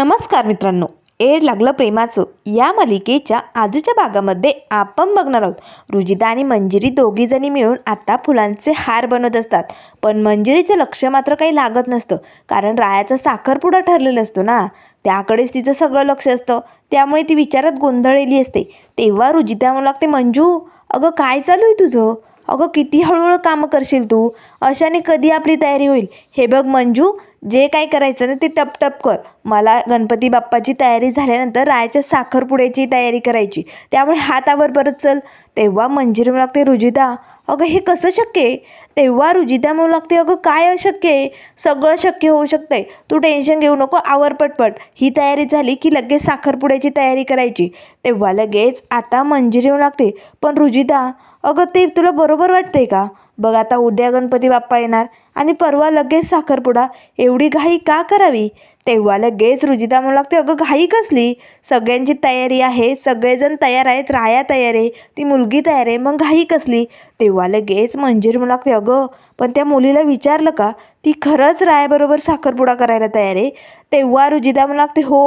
नमस्कार मित्रांनो एड लागलं प्रेमाचं. या मालिकेच्या आजूच्या भागामध्ये आपण बघणार आहोत रुजिता आणि मंजिरी दोघीजणी मिळून आता फुलांचे हार बनवत असतात. पण मंजिरीचं लक्ष मात्र काही लागत नसतं कारण रायाचा साखरपुडा ठरलेला असतो ना. त्याकडेच तिचं सगळं लक्ष असतं. त्यामुळे ती विचारात गोंधळलेली असते. तेव्हा रुजिता म्हणू लागते मंजू अगं काय चालू आहे तुझं? अगं किती हळूहळू कामं करशील तू? अशाने कधी आपली तयारी होईल? हे बघ मंजू जे काय करायचं ना ते टप टप कर. मला गणपती बाप्पाची तयारी झाल्यानंतर रायाच्या साखरपुड्याची तयारी करायची. त्यामुळे हातावर परत चल. तेव्हा मंजिरी म्हणू लागते रुजिता अगं हे कसं शक्य आहे? तेव्हा रुजिता म्हणू लागते अगं काय अशक्य आहे? सगळं शक्य होऊ शकतं आहे तू टेन्शन घेऊ नको आवर पटपट. ही तयारी झाली की लगेच साखरपुड्याची तयारी करायची. तेव्हा लगेच आता मंजिरी म्हणू लागते पण रुजिता अगं ते तुला बरोबर वाटतंय का? बघ आता उद्या गणपती बाप्पा येणार. आणि परवा लगेच साखरपुडा. एवढी घाई का करावी? तेव्हा लगेच रुजिता म्हणू लागते अगं घाई कसली? सगळ्यांची तयारी आहे सगळेजण तयार आहेत राया तयार आहे ती मुलगी तयार आहे मग घाई कसली? तेव्हा लगेच मंजिरी म्हणू लागते अगं पण त्या मुलीला विचारलं का? ती खरंच रायाबरोबर साखरपुडा करायला तयार आहे? तेव्हा रुजिता म्हणू लागते हो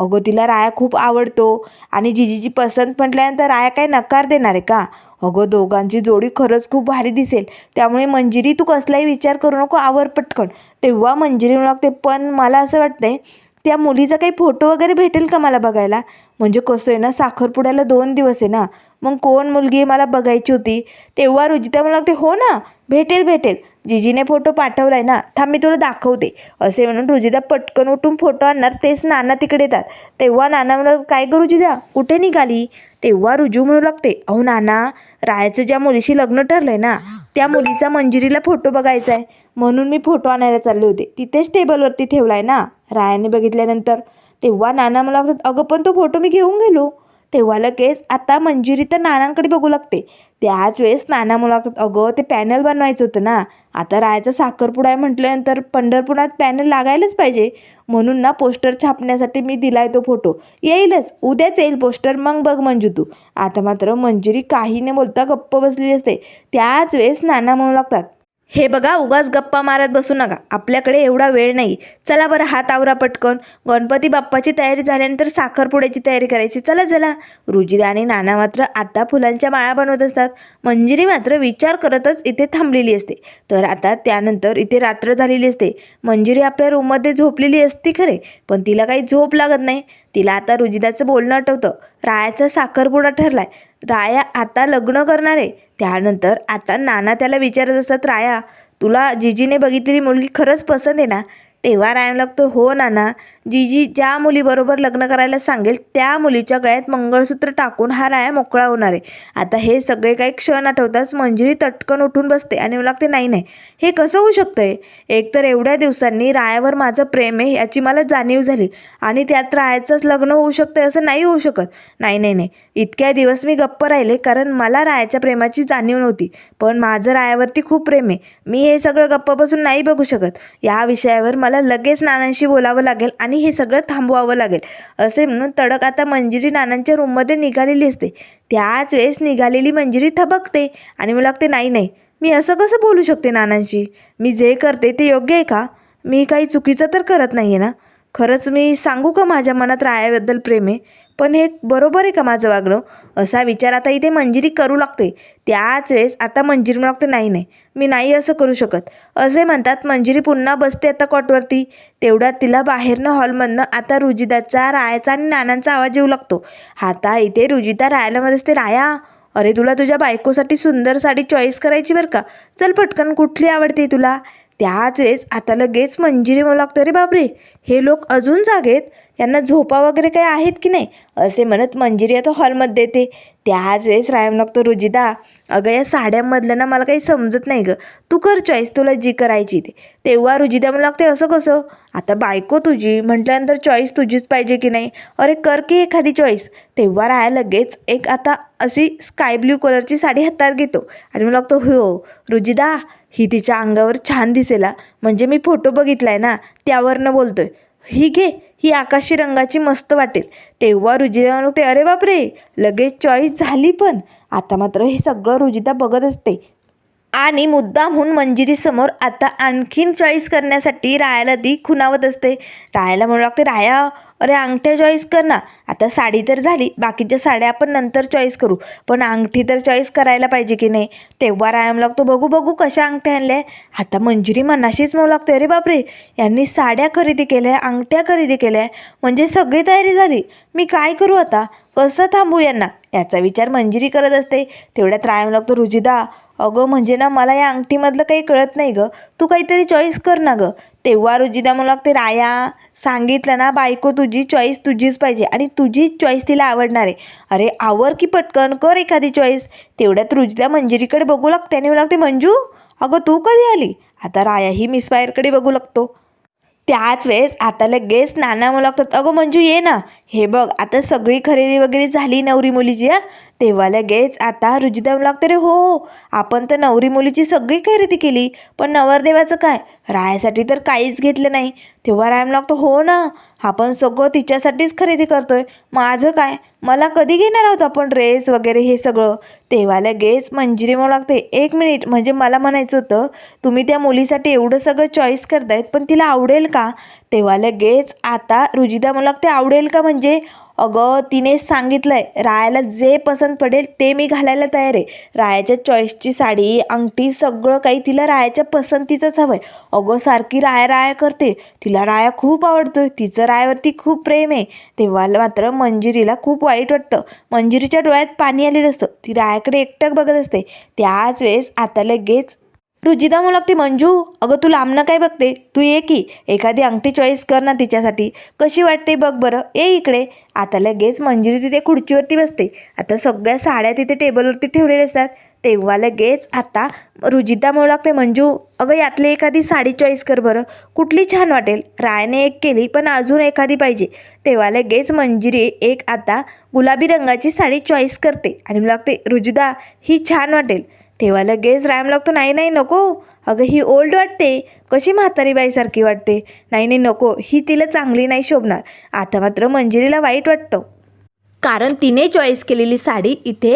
अगं तिला राया खूप आवडतो आणि जिजीची पसंत म्हटल्यानंतर राया काय नकार देणार आहे का? अगं दोघांची जोडी खरंच खूप भारी दिसेल. त्यामुळे मंजिरी तू कसलाही विचार करू नको आवर पटकन. तेव्हा मंजिरी म्हणू लागते पण मला असं वाटतंय त्या मुलीचा काही फोटो वगैरे भेटेल का मला बघायला? म्हणजे कसं आहे ना साखरपुड्याला दोन दिवस आहे ना. मग कोण मुलगी मला बघायची होती? तेव्हा रुजिता म्हणू लागते हो ना भेटेल भेटेल. जिजीने फोटो पाठवला आहे ना थांब मी तुला दाखवते. असे म्हणून रुजिता पटकन उठून फोटो आणणार तेच नाना तिकडे येतात. तेव्हा नाना म्हणत काय करू जिजा कुठे निघाली? तेव्हा रुजू म्हणू लागते अहो नाना रायाचं ज्या मुलीशी लग्न ठरलं आहे ना त्या मुलीचा मंजिरीला फोटो बघायचा आहे म्हणून मी फोटो आणायला चालले होते. तिथेच टेबलवरती ठेवला आहे ना रायाने बघितल्यानंतर. तेव्हा नाना मला अगं पण तो फोटो मी घेऊन गेलो. तेव्हा लगेच आता मंजिरी तर नानांकडे बघू लागते. त्याच वेळेस नाना मला लागतात अगं ते पॅनल बनवायचं होतं ना. आता रायाचा साखरपुडा आहे म्हटल्यानंतर पंढरपुरात पॅनल लागायलाच पाहिजे. म्हणून ना पोस्टर छापण्यासाठी मी दिलाय तो फोटो. येईलच उद्याच येईल पोस्टर मग बघ मंजू तू. आता मात्र मंजुरी काही न बोलता गप्प बसलेली असते. त्याच वेळेस नाना म्हणू लागतात हे बघा उगाच गप्पा मारत बसू नका. आपल्याकडे एवढा वेळ नाही. चला बरं हात आवरा पटकन. गणपती बाप्पाची तयारी झाल्यानंतर साखरपुड्याची तयारी करायची. चला चला. रुजिदा आणि नाना मात्र आता फुलांच्या माळा बनवत असतात. मंजिरी मात्र विचार करतच इथे थांबलेली असते. तर आता त्यानंतर इथे रात्र झालेली असते. मंजिरी आपल्या रूममध्ये झोपलेली असती खरे पण तिला काही झोप लागत नाही. तिला आता रुजिदाचं बोलणं आठवतं. रायाचा साखरपुडा ठरलाय. राया आता लग्न करणार आहे. त्यानंतर आता नाना त्याला विचारत असतात राया तुला जिजीने बघितलेली मुलगी खरंच पसंत आहे ना? तेव्हा राया लागतो हो नाना. जीजी ज्या मुलीबरोबर लग्न करायला सांगेल त्या मुलीच्या गळ्यात मंगळसूत्र टाकून हा राया मोकळा होणार आहे. आता हे सगळे काही क्षण आठवताच मंजिरी तटकन उठून बसते आणि मला लागते नाही नाही हे कसं होऊ शकतं आहे एकतर एवढ्या दिवसांनी रायावर माझं प्रेम आहे याची मला जाणीव झाली आणि त्यात रायाचंच लग्न होऊ शकतं असं नाही होऊ शकत. नाही नाही नाही इतक्या दिवस मी गप्प राहिले कारण मला रायाच्या प्रेमाची जाणीव नव्हती. पण माझं रायावरती खूप प्रेम आहे. मी हे सगळं गप्प बसून नाही बघू शकत. या विषयावर मला लगेच नानांशी बोलावं लागेल आणि हे सगळं थांबवावं लागेल. असे म्हणून तडक आता मंजिरी नानांच्या रूममध्ये निघालेली असते. त्याच वेळेस निघालेली मंजिरी थबकते आणि मला लागते नाही नाही मी असं कसं बोलू शकते नानांशी? मी जे करते ते योग्य आहे का? मी काही चुकीचं तर करत नाही आहे ना? खरंच मी सांगू का माझ्या मनात रायाबद्दल प्रेम आहे? पण हे बरोबर आहे का माझं वागणं? असा विचार आता इथे मंजिरी करू लागते. त्याच वेळेस आता मंजिरी लागते नाही नाही मी नाही असं करू शकत. असे म्हणतात मंजिरी पुन्हा बसते आता कॉटवरती. तेवढ्यात तिला बाहेरनं हॉलमधनं आता रुजिदाचा रायाचा आणि नानांचा आवाज येऊ लागतो. आता इथे रुजिता रायाला मध्ये असते राया? अरे तुला तुझ्या बायकोसाठी सुंदर साडी चॉईस करायची बरं का? चल पटकन कुठली आवडते तुला? त्याच वेळेस आता लगेच मंजिरी मला लागतं अरे बापरे हे लोक अजून जागेत? यांना झोपा वगैरे काही आहेत की नाही? असे म्हणत मंजिरी आता हॉलमध्ये येते त्याच वेळेस रायम लागतो रुजिदा अगं या साड्यांमधलं ना मला काही समजत नाही गं. तू कर चॉईस तुला जी करायची ते. तेव्हा रुजिदा मला लागते असं कसं? आता बायको तुझी म्हटल्यानंतर चॉईस तुझीच पाहिजे की नाही? अरे कर की एखादी चॉईस तेव्हा राया लगेच एक आता अशी स्काय ब्ल्यू कलरची साडी हातात घेतो आणि मला लागतो हो रुजिदा ही तिच्या अंगावर छान दिसेला म्हणजे मी फोटो बघितला आहे ना त्यावरनं बोलतोय. ही घे ही आकाशी रंगाची मस्त वाटेल. तेव्हा रुजिता म्हणते अरे बापरे लगेच चॉईस झाली पण. आता मात्र हे सगळं रुजिता बघत असते. आणि मुद्दामहून मंजिरीसमोर आता आणखीन चॉईस करण्यासाठी रायाला ती खुणावत असते. रायाला म्हणू लागते राया अरे अंगठ्या चॉईस कर ना. आता साडी तर झाली बाकीच्या साड्या आपण नंतर चॉईस करू. पण अंगठी तर चॉईस करायला पाहिजे की नाही तेव्हा रायाम लागतो बघू बघू कशा अंगठ्या आणल्या आता मंजिरी मनाशीच म्हणू लागते अरे बापरे यांनी साड्या खरेदी केल्या अंगठ्या खरेदी केल्या. म्हणजे सगळी तयारी झाली. मी काय करू आता? कसं थांबू यांना? याचा विचार मंजिरी करत असते. तेवढ्यात रायाम लागतो रुजिदा अगं म्हणजे ना मला या अंगठीमधलं काही कळत नाही गं. तू काहीतरी चॉईस कर ना गं. तेव्हा रुजिदा मला लागते राया सांगितलं ना बायको तुझी चॉईस तुझीच पाहिजे. आणि तुझीच चॉईस तिला आवडणार आहे. अरे आवर की पटकन कर एखादी चॉईस तेवढ्यात रुजिदा मंजिरीकडे बघू लागते आणि मला लागते मंजू अगं तू कधी आली? आता रायाही मिस बाहेरकडे बघू लागतो. त्याच वेळेस आता लगेच नाना मला लागतात अगं मंजू ये ना. हे बघ आता सगळी खरेदी वगैरे झाली नवरी मुलीची हा? तेव्हा लगेच आता रुजिदा म्हणू लागते रे हो. आपण तर नवरी मुलीची सगळी खरेदी केली पण नवरदेवाचं काय? रायासाठी तर काहीच घेतलं नाही. तेव्हा राय लागतो हो ना. आपण सगळं तिच्यासाठीच खरेदी करतोय. माझं काय? मला कधी घेणार आहोत आपण ड्रेस वगैरे हे सगळं? तेव्हा लगेच मंजिरी मग लागते. एक मिनिट म्हणजे मला म्हणायचं होतं तुम्ही त्या मुलीसाठी एवढं सगळं चॉईस करतायत पण तिला आवडेल का? तेव्हा लगेच आता रुजिदा मला लागते आवडेल का? म्हणजे अगं तिने सांगितलं आहे रायाला जे पसंत पडेल ते मी घालायला तयार आहे. रायाच्या चॉईसची साडी अंगठी सगळं काही तिला रायाच्या पसंतीचंच हवं आहे अगं सारखी राया राया करते. तिला राया खूप आवडतो तिचं रायावरती खूप प्रेम आहे. तेव्हा मात्र मंजिरीला खूप वाईट वाटतं. मंजिरीच्या डोळ्यात पाणी आलेलं असतं. ती रायाकडे एकटक बघत असते. त्याच वेळेस आता लगेच रुजिदा म्हणू लागते मंजू अगं तू लांबनं काय बघते? तू ये की. एखादी अंगठी चॉईस कर ना तिच्यासाठी. कशी वाटते बघ बरं. ये इकडे. आता लगेच मंजुरी तिथे खुर्चीवरती बसते. आता सगळ्या साड्या तिथे टेबलवरती ठेवलेल्या असतात. तेव्हा लगेच आता रुजिदा म्हणू लागते मंजू अगं यातली एखादी साडी चॉईस कर बरं. कुठली छान वाटेल? रायने एक केली पण अजून एखादी पाहिजे. तेव्हा लगेच मंजिरी एक आता गुलाबी रंगाची साडी चॉईस करते. आणि मला लागते रुजिदा ही छान वाटेल. तेव्हा लगेच राम लागतो. नाही नाही नको. अगं ही ओल्ड वाटते. कशी म्हातारी बाईसारखी वाटते. नाही नाही नको. ही तिला चांगली नाही शोभणार. आता मात्र मंजिरीला वाईट वाटतं. कारण तिने चॉईस केलेली साडी इथे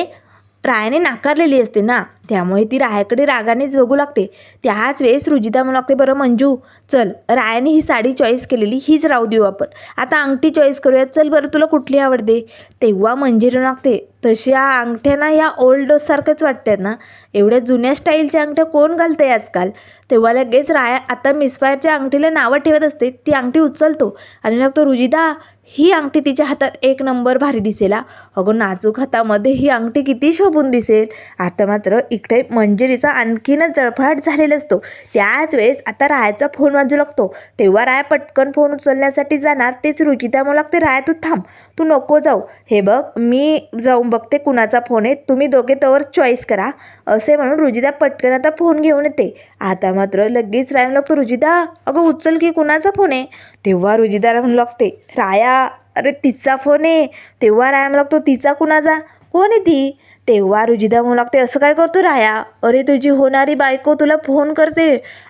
रायाने नाकारलेली असते ना. त्यामुळे ती रायाकडे रागानेच बघू लागते. त्याच वेळेस रुजिदा म्हणू लागते बरं मंजू चल. रायाने ही साडी चॉईस केलेली हीच राहू देऊ आपण. आता अंगठी चॉईस करूया चल बरं तुला कुठली आवडते? तेव्हा मंजिरी लागते तशा अंगठ्या ना ह्या ओल्ड सारखंच वाटतात ना? एवढ्या जुन्या स्टाईलच्या अंगठ्या कोण घालते आजकाल? तेव्हा लगेच राया आता मिसफायरच्या अंगठीला नावं ठेवत असते ती अंगठी उचलतो. आणि लागतो रुजिदा ही अंगठी तिच्या हातात एक नंबर भारी दिसेल हा. अगं नाजूक हातामध्ये ही अंगठी किती शोभून दिसेल. आता मात्र इकडे मंजिरीचा आणखीनच जळफळाट झालेला असतो. त्याच वेळेस आता रायाचा फोन वाजू लागतो. तेव्हा राया पटकन फोन उचलण्यासाठी जाणार. तेच रुचिता मला लागते राया तू थांब. तू नको जाऊ. हे बघ मी जाऊन बघते कुणाचा फोन आहे. तुम्ही दोघे तवर चॉईस करा. असे म्हणून रुजिता पटकन आता फोन घेऊन येते. आता मात्र लगेच राया लागतो रुजिता अगं उचल की कुणाचा फोन आहे? तेव्हा रुजीदार म्हणू लागते राया अरे तिचा फोन आहे तेव्हा राया म्हणू लागतो तिचा कुणाचा? कोण आहे ती? तेव्हा रुजिदा म्हणू लागते असं काय करतो राया? अरे तुझी होणारी बायको तुला फोन करते.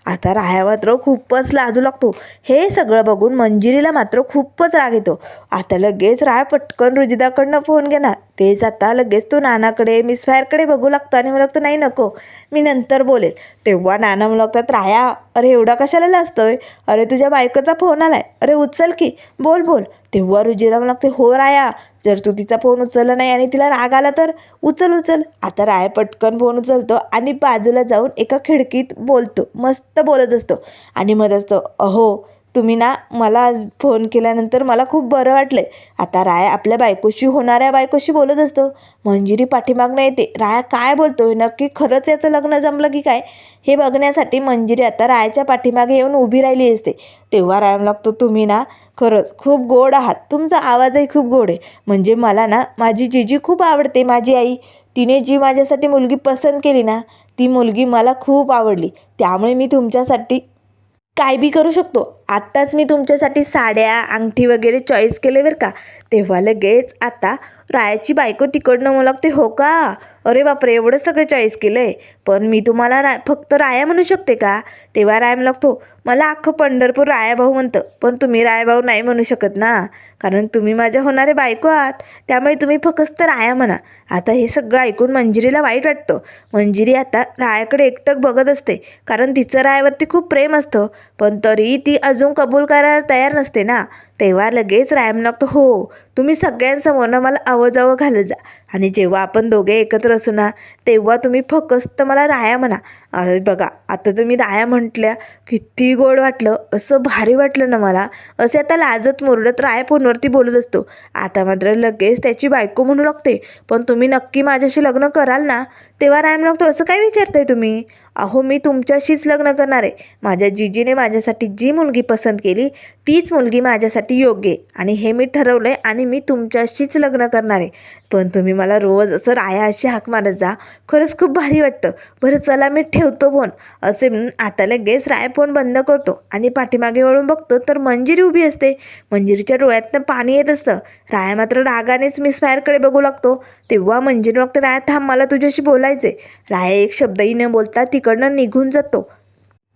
आता राया मात्र खूपच लाजू लागतो. हे सगळं बघून मंजिरीला मात्र खूपच राग येतो. आता लगेच राया पटकन रुजिदाकडनं फोन घेणार. तेच आता लगेच तो नानाकडे मिस फायरकडे बघू लागतो आणि मला लागतो नाही नको. मी नंतर बोलेल. तेव्हा नाना म्हणू लागतात राया अरे एवढा कशाला लाजतोय? अरे तुझ्या बायकोचा फोन आलाय. अरे उचल की. बोल बोल. तेव्हा रुजिरा म्हणू लागते हो राया. जर तू तिचा फोन उचलला नाही आणि तिला राग आला तर उचल उचल. आता राय पटकन फोन उचलतो आणि बाजूला जाऊन एका खिडकीत बोलतो. मस्त बोलत असतो. आणि म्हणत असतो अहो तुम्ही ना मला फोन केल्यानंतर मला खूप बरं वाटलं आता राय आपल्या बायकोशी होणाऱ्या बायकोशी बोलत असतो. मंजिरी पाठीमागणं येते. राया काय बोलतो नक्की खरंच याचं लग्न जमलं की काय? हे बघण्यासाठी मंजिरी आता रायाच्या पाठीमागे येऊन उभी राहिली असते. तेव्हा राय लागतो तुम्ही ना खरंच खूप गोड आहात. तुमचा आवाजही खूप गोड आहे. म्हणजे मला ना माझी जीजी खूप आवडते माझी आई. तिने जी माझ्यासाठी मुलगी पसंत केली ना ती मुलगी मला खूप आवडली. त्यामुळे मी तुमच्यासाठी काय बी करू शकतो. आत्ताच मी तुमच्यासाठी साड्या अंगठी वगैरे चॉईस केले बरं का? तेव्हा लगेच आता रायाची बायको तिकडनं मला लागते हो का? अरे बापरे एवढं सगळं चॉईस केलं आहे पण मी तुम्हाला रा फक्त राया म्हणू शकते का? तेव्हा राय म्हणू लागतो मला अख्खं पंढरपूर रायाभाऊ म्हणतं पण तुम्ही रायाभाऊ नाही म्हणू शकत ना. कारण तुम्ही माझ्या होणारे बायको आहात. त्यामुळे तुम्ही फक्त राया म्हणा. आता हे सगळं ऐकून मंजिरीला वाईट वाटतं. मंजिरी आता रायाकडे एकटक बघत असते. कारण तिचं रायावरती खूप प्रेम असतं. पण तरी ती अजून कबूल करायला तयार नसते ना? तेव्हा लगेच राया लागतो हो तुम्ही सगळ्यांसमोर मला अवजावं घालत जा. आणि जेव्हा आपण दोघे एकत्र असू ना तेव्हा तुम्ही फकस्त मला राया म्हणा. अरे बघा आता तुम्ही राया म्हटल्या किती गोड वाटलं असं भारी वाटलं ना मला. असे आता लाजत मुरडत राया फोनवरती बोलत असतो. आता मात्र लगेच त्याची बायको म्हणू लागते पण तुम्ही नक्की माझ्याशी लग्न कराल ना तेव्हा राया लागतो असं काय विचारताय तुम्ही? अहो मी तुमच्याशीच लग्न करणार आहे. माझ्या जीजीने माझ्यासाठी जी मुलगी पसंत केली तीच मुलगी माझ्यासाठी योग्य आहे. आणि हे मी ठरवलं आहे आणि मी तुमच्याशीच लग्न करणार आहे. पण तुम्ही मला रोज असं राया अशी हाक मारत जा. खरंच खूप भारी वाटतं. बरं चला मी ठेवतो फोन. असे आता लगेच राय फोन बंद करतो आणि पाठीमागे वळून बघतो तर मंजिरी उभी असते. मंजिरीच्या डोळ्यातनं पाणी येत असतं. राया मात्र रागानेच मिसफायरकडे बघू लागतो. तेव्हा मंजिरी बघते राया थांब मला तुझ्याशी बोलायचे राया एक शब्दही न बोलता तिकडनं निघून जातो.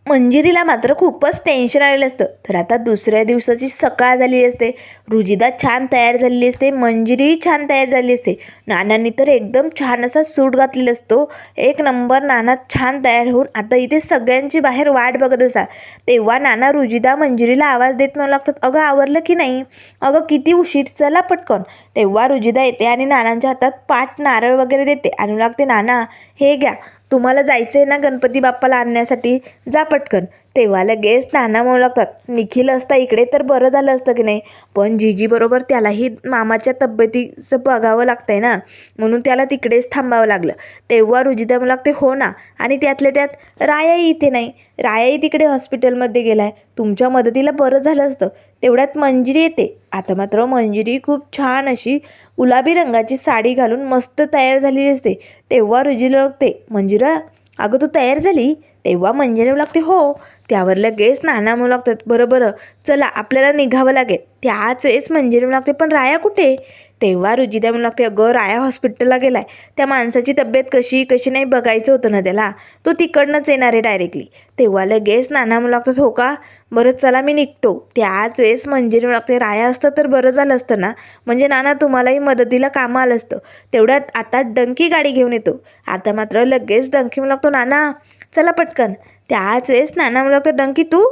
मंजिरीला मात्र खूपच टेन्शन आलेलं असतं. तर आता दुसऱ्या दिवसाची सकाळ झालेली असते. रुजिदा छान तयार झालेली असते. मंजिरीही छान तयार झालेली असते. नानांनी तर एकदम छान असा सूट घातलेला असतो. एक नंबर नाना छान तयार होऊन आता इथे सगळ्यांची बाहेर वाट बघत असतात. तेव्हा नाना रुजिदा मंजिरीला आवाज देत म्हणू लागतात अगं आवरलं की नाही? अगं किती उशीर? चला पटकन. तेव्हा रुजिदा येते आणि नानांच्या हातात पाट नारळ वगैरे देते. आणि लागते नाना हे घ्या. तुम्हाला जायचं आहे ना गणपती बाप्पाला आणण्यासाठी? जा पटकन. तेव्हा लगेच नाना म्हणू लागतात निखिल असता इकडे तर बरं झालं असतं की नाही? पण जीजीबरोबर त्यालाही मामाच्या तब्येतीचं बघावं लागतं आहे ना? म्हणून त्याला तिकडेच थांबावं लागलं. तेव्हा रुजिता म्हणू लागते हो ना. आणि त्यातल्या त्यात रायाही इथे नाही. रायाही तिकडे हॉस्पिटलमध्ये गेला आहे तुमच्या मदतीला बरं झालं असतं. तेवढ्यात मंजिरी येते. आता मात्र मंजिरी खूप छान अशी गुलाबी रंगाची साडी घालून मस्त तयार झालेली असते. तेव्हा रुजीला लागते मंजिरा अगं तू तयार झाली? तेव्हा म्हणजे मंजिरा लागते. हो त्यावर लगेच नाना म्हणू लागतात. बरं बरं चला आपल्याला निघावं लागेल. त्याच वेळेस मंजिरी म्हणू लागते. पण राया कुठे? तेव्हा रुजिदा म्हणू लागते अगं राया हॉस्पिटलला गेला आहे त्या माणसाची तब्येत कशी कशी नाही बघायचं होतं ना त्याला. तो तिकडनंच येणार आहे डायरेक्टली तेव्हा लगेच नाना म्हणू लागतात हो का? बरं चला मी निघतो. त्याच वेळेस मंजिरी म्हणू लागते राया असतं तर बरं झालं असतं ना? म्हणजे नाना तुम्हालाही मदतीला कामं आलं असतं. तेवढ्यात आता डंकी गाडी घेऊन येतो. आता मात्र लगेच डंकी म्हणू लागतो नाना चला पटकन. त्याच वेळेस नाना म्हणू लागतो डंकी तू?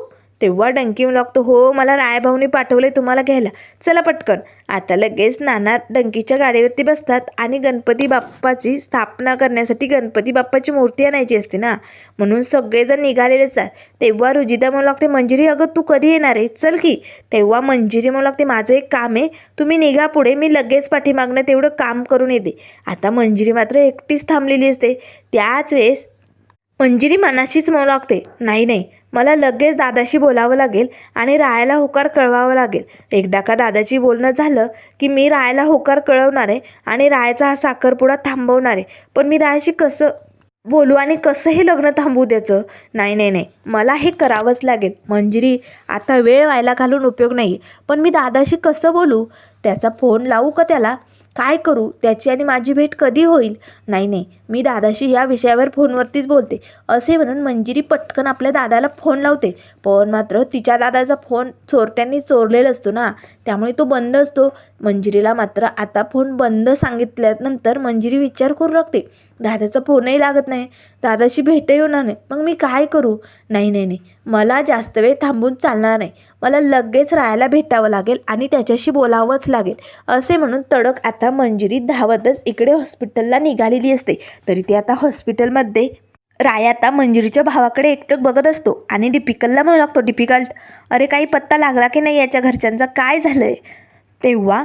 तेव्हा डंकी लागतो हो मला रायभाऊनी पाठवले तुम्हाला घ्यायला. चला पटकन. आता लगेच नाना डंकीच्या गाडीवरती बसतात आणि गणपती बाप्पाची स्थापना करण्यासाठी गणपती बाप्पाची मूर्ती आणायची असते ना. म्हणून सगळेजण निघालेले असतात तेव्हा रुजिता म्हणू लागते मंजिरी अगं तू कधी येणार आहे? चल की. तेव्हा मंजिरी म्हणू लागते माझं एक काम आहे तुम्ही निघा पुढे मी लगेच पाठीमागणं तेवढं काम करून येते. आता मंजिरी मात्र एकटीच थांबलेली असते. त्याच वेळेस मंजिरी मनाशीच म्हणू लागते नाही नाही मला लगेच दादाशी बोलावं लागेल आणि रायाला होकार कळवावं लागेल. एकदा का दादाची बोलणं झालं की मी रायाला होकार कळवणार आहे आणि रायाचा हा साखरपुडा थांबवणार आहे. पण मी रायाशी कसं बोलू आणि कसं हे लग्न थांबवू द्यायचं नाही नाही नाही. मला हे करावंच लागेल. मंजिरी आता वेळ व्हायला घालून उपयोग नाही. पण मी दादाशी कसं बोलू? त्याचा फोन लावू का त्याला? काय करू? त्याची आणि माझी भेट कधी होईल? नाही नाही. मी दादाशी या विषयावर फोनवरतीच बोलते. असे म्हणून मंजिरी पटकन आपल्या दादाला फोन लावते. पण मात्र तिच्या दादाचा फोन चोरट्यांनी चोरलेला असतो ना त्यामुळे तो बंद असतो. मंजिरीला मात्र आता फोन बंद सांगितल्यानंतर मंजिरी विचार करू लागते. दादाचा फोनही लागत नाही. दादाशी भेटही होणार नाही. मग मी काय करू? नाही नाही नाही. मला जास्त वेळ थांबून चालणार नाही. मला लगेच रायाला भेटावं लागेल आणि त्याच्याशी बोलावंच लागेल. असे म्हणून तडक आता मंजिरी धावतच इकडे हॉस्पिटलला निघालेली असते. तरी ती आता हॉस्पिटलमध्ये राया आता मंजिरीच्या भावाकडे एकटक बघत असतो आणि डिपिकलला म्हणू लागतो डिपिकल्ट अरे काही पत्ता लागला की नाही याच्या घरच्यांचा? काय झालं आहे तेव्हा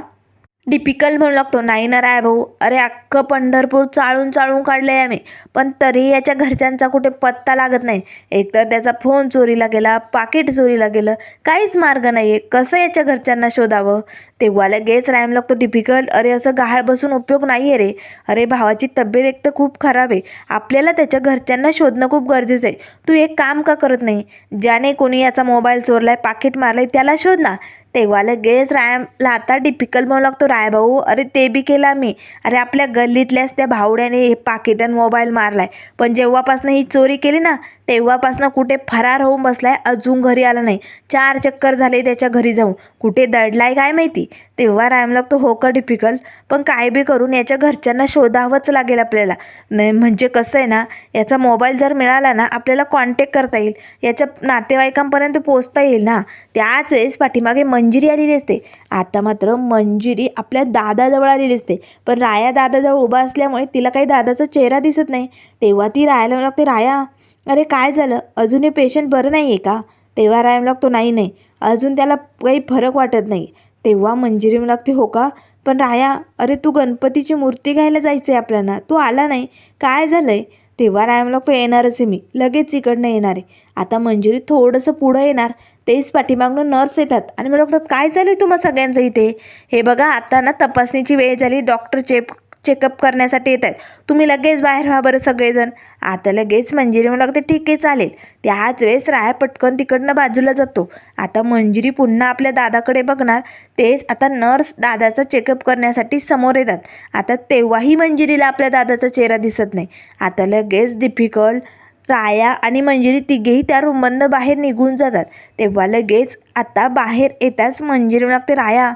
डिफिकल्ट म्हणू लागतो. नाही ना राय भाऊ? अरे अख्खं पंढरपूर चाळून चाळून काढलं आहे आम्ही. पण तरी याच्या घरच्यांचा कुठे पत्ता लागत नाही. एकतर त्याचा फोन चोरीला गेला पाकिट चोरीला गेलं काहीच मार्ग नाही आहे कसं याच्या घरच्यांना शोधावं? तेव्हा लगेच रायम लागतो डिफिकल्ट? अरे असं गहाळ बसून उपयोग नाही आहे रे. अरे भावाची तब्येत एक तर खूप खराब आहे. आपल्याला त्याच्या घरच्यांना शोधणं खूप गरजेचं आहे. तू एक काम का करत नाही? ज्याने कोणी याचा मोबाईल चोरलाय पाकिट मारलंय त्याला शोध ना. तेव्हा लगेच रायला आता डिफिकल्ट म्हणू लागतो राय भाऊ अरे ते बी केला मी अरे आपल्या गल्लीतल्याच त्या भावड्याने हे पाकिटान मोबाईल मोबाईल मारलाय. पण जेव्हापासनं ही चोरी केली ना तेव्हापासनं कुठे फरार होऊन बसलाय अजून घरी आला नाही. चार चक्कर झाले त्याच्या घरी जाऊन. कुठे दडलाय काय माहिती? तेव्हा रायम लागतो हो का डिफिकल्ट पण काय बी करून याच्या घरच्यांना शोधावंच लागेल आपल्याला. नाही म्हणजे कसं आहे ना याचा मोबाईल जर मिळाला ना आपल्याला कॉन्टॅक्ट करता येईल. याच्या नातेवाईकांपर्यंत पोचता येईल ना. त्याच वेळेस पाठीमागे मंजिरी आलेली असते आता मात्र मंजिरी आपल्या दादाजवळ आलेली असते पण राया दादाजवळ उभा असल्यामुळे तिला काही दादाचा चेहरा दिसत नाही. तेव्हा ती राहायला लागते राया अरे काय झालं? अजूनही पेशंट बरं नाही आहे का? तेव्हा रायम तो नाही नाही. अजून त्याला काही फरक वाटत नाही. तेव्हा मंजिरी मला लागते हो का? पण राया अरे तू गणपतीची मूर्ती घ्यायला जायचं आहे आपल्याला. तू आला नाही. काय झालं आहे तेव्हा रायम तो येणारच आहे मी. लगेच इकडनं येणार आहे. आता मंजुरी थोडंसं पुढं येणार. तेच पाठीमागनं नर्स येतात. आणि मला वाटतात काय झालं आहे तुम्हा सगळ्यांचं इथे? हे बघा आता ना तपासणीची वेळ झाली. डॉक्टर चेक चेकअप करण्यासाठी येत आहेत तुम्ही लगेच बाहेर व्हा बरं सगळेजण. आता लगेच मंजिरी मला लागते ठीक आहे चालेल. त्याच वेळेस राया पटकन तिकडनं बाजूला जातो. आता मंजिरी पुन्हा आपल्या दादाकडे बघणार. तेच आता नर्स दादाचा चेकअप करण्यासाठी समोर येतात. आता तेव्हाही मंजिरीला आपल्या दादाचा चेहरा दिसत नाही. आता लगेच डिफिकल्ट राया आणि मंजिरी तिघेही त्या रूममधनं बाहेर निघून जातात. तेव्हा लगेच आता बाहेर येताच मंजिरी मला लागते राया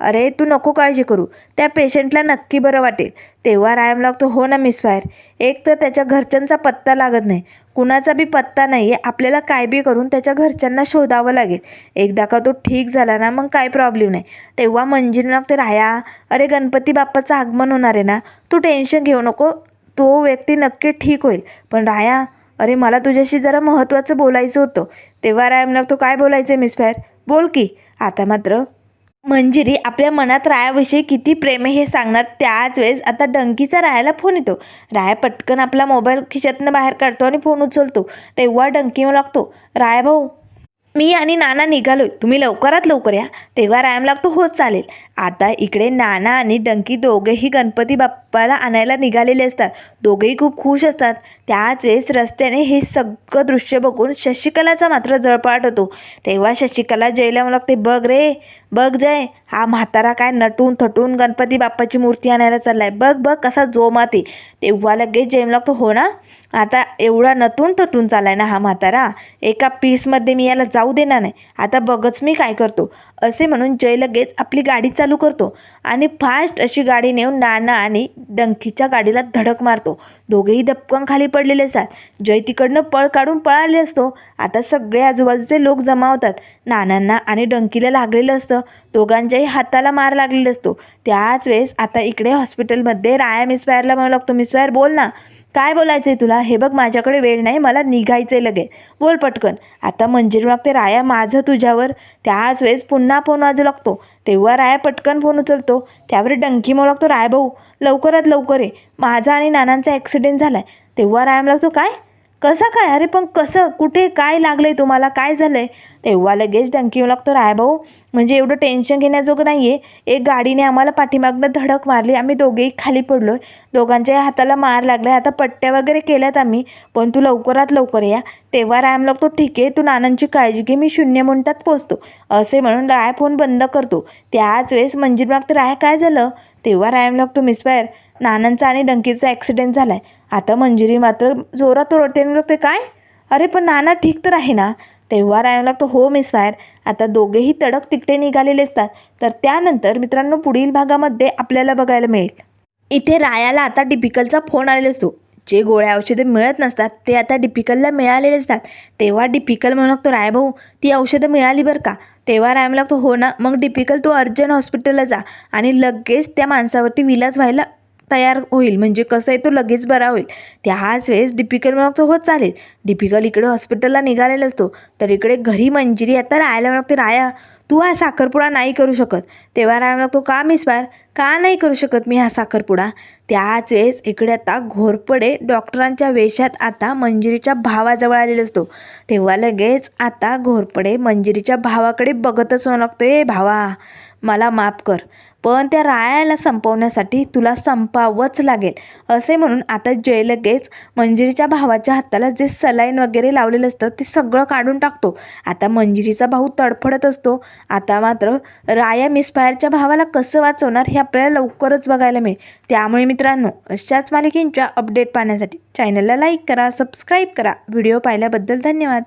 अरे तू नको काळजी करू. त्या पेशंटला नक्की बरं वाटेल. तेव्हा रायम लागतो हो ना मिस फायर. एक तर त्याच्या घरच्यांचा पत्ता लागत नाही. कुणाचा बी पत्ता नाही आहे आपल्याला काय बी करून त्याच्या घरच्यांना शोधावं लागेल. एकदा का तो ठीक झाला ना मग काय प्रॉब्लेम नाही. तेव्हा मंजिरी लागते राया अरे गणपती बाप्पाचं आगमन होणार आहे ना तू टेन्शन घेऊ नको. तो व्यक्ती नक्की ठीक होईल. पण राया अरे मला तुझ्याशी जरा महत्त्वाचं बोलायचं होतं. तेव्हा रायम लागतो काय बोलायचं आहे मिस फायर? बोल की. आता मात्र मंजिरी आपल्या मनात रायाविषयी किती प्रेम आहे हे सांगणार. त्याच वेळेस आता डंकीचा रायाला फोन येतो. राया पटकन आपला मोबाईल खिशातनं बाहेर काढतो आणि फोन उचलतो. तेव्हा डंकी लागतो राया भाऊ मी आणि नाना निघालोय. तुम्ही लवकरात लवकर या. तेव्हा रायम लागतो होत चालेल. आता इकडे नाना आणि डंकी दोघेही गणपती बाप्पाला आणायला निघालेले असतात. दोघेही खूप खुश असतात. त्याच वेळेस रस्त्याने हे सगळं दृश्य बघून शशिकलाचा मात्र जळपाट होतो. तेव्हा शशिकला जयला लागते बघ रे बघ जय हा म्हातारा काय नटून थटून गणपती बाप्पाची मूर्ती आणायला चाललाय. बघ बघ कसा जोमात. तेव्हा लगेच जयम लागतो हो ना आता एवढा नटून थटून चाललाय ना हा म्हातारा. एका पीसमध्ये मी याला जाऊ देणार नाही. आता बघच मी काय करतो. असे म्हणून जय लगेच आपली गाडी चाल चालू करतो आणि फास्ट अशी गाडी नेऊन नाना आणि डंकीच्या गाडीला धडक मारतो. दोघेही दपकन खाली पडलेले असतात. जय तिकडनं पळ काढून पळाले असतो. आता सगळे आजूबाजूचे लोक जमा होतात. नानांना आणि डंकीला लागलेलं असतं. दोघांच्याही हाताला मार लागलेला असतो. त्याच वेळेस आता इकडे हॉस्पिटलमध्ये राया मिसफायरला म्हणू लागतो. मिसवायर बोल ना. काय बोलायचं आहे तुला? हे बघ माझ्याकडे वेळ नाही. मला निघायचं आहे लगे. बोल पटकन. आता मंजिरी लागते राया माझं तुझ्यावर. त्याच वेळेस पुन्हा फोन वाजू लागतो. तेव्हा राया पटकन फोन उचलतो. त्यावर डंकी म्हणू लागतो राय भाऊ लवकरात लवकर आहे माझा आणि नानांचा ॲक्सिडेंट झाला आहे तेव्हा राया लागतो काय? कसं काय? अरे पण कसं? कुठे? काय लागलं आहे तुम्हाला? काय झालं आहे तेव्हा लगेच डंकी येऊ लागतो. राय भाऊ म्हणजे एवढं टेन्शन घेण्याजोगं नाही आहे एक गाडीने आम्हाला पाठीमागनं धडक मारली. आम्ही दोघेही खाली पडलो आहे दोघांच्या हाताला मार लागला आता पट्ट्या वगैरे केल्यात आम्ही. पण तू लवकरात लवकर या. तेव्हा रायम लागतो ठीक आहे तू नानांची काळजी घे. मी शून्य मिनटात पोचतो. असे म्हणून राय फोन बंद करतो. त्याच वेळेस मंजिर मागते राय काय झालं? तेव्हा रायम लागतो मिसफायर नानांचा आणि डंकीचा ॲक्सिडेंट झाला आहे आता मंजिरी मात्र जोरात ओरडते आणि बघते काय? अरे पण नाना ठीक तर आहे ना? तेव्हा राहायला लागतो. हो मिस फायर. आता दोघेही तडक तिकटे निघालेले असतात. तर त्यानंतर मित्रांनो पुढील भागामध्ये आपल्याला बघायला मिळेल. इथे रायाला आता डिपिकलचा फोन आलेला असतो. जे गोळ्या औषधं मिळत नसतात ते आता डिपिकलला मिळालेले असतात. तेव्हा डिपिकल म्हणू लागतो राय भाऊ ती औषधं मिळाली बरं का? तेव्हा राय म्हणू लागतो हो ना. मग डिपिकल तू अर्जंट हॉस्पिटलला जा आणि लगेच त्या माणसावरती विलाज व्हायला तयार होईल. म्हणजे कसं आहे तो लगेच बरा होईल. त्याच वेळेस डिपिकल म्हणतो होत चालेल. डिपिकल इकडे हॉस्पिटलला निघालेला असतो. तर इकडे घरी मंजिरी आता राहायला लागते राया तू हा साखरपुडा नाही करू शकत. तेव्हा राहायला लागतो का मिसबार का नाही करू शकत मी हा साखरपुडा? त्याच वेळेस इकडे आता घोरपडे डॉक्टरांच्या वेशात आता मंजिरीच्या भावाजवळ आलेला असतो. तेव्हा लगेच आता घोरपडे मंजिरीच्या भावाकडे बघतच म्हणू लागतो ए भावा मला माफ कर. पण त्या रायाला संपवण्यासाठी तुला संपावंच लागेल असे म्हणून आता जय लगेच मंजिरीच्या भावाच्या हाताला जे सलाईन वगैरे लावलेलं असतं ते सगळं काढून टाकतो. आता मंजिरीचा भाऊ तडफडत असतो. आता मात्र राया मिसफायरच्या भावाला कसं वाचवणार हे आपल्याला लवकरच बघायला मिळेल. त्यामुळे मित्रांनो अशाच मालिकेंच्या अपडेट पाहण्यासाठी चॅनलला लाईक करा सबस्क्राईब करा. व्हिडिओ पाहिल्याबद्दल धन्यवाद.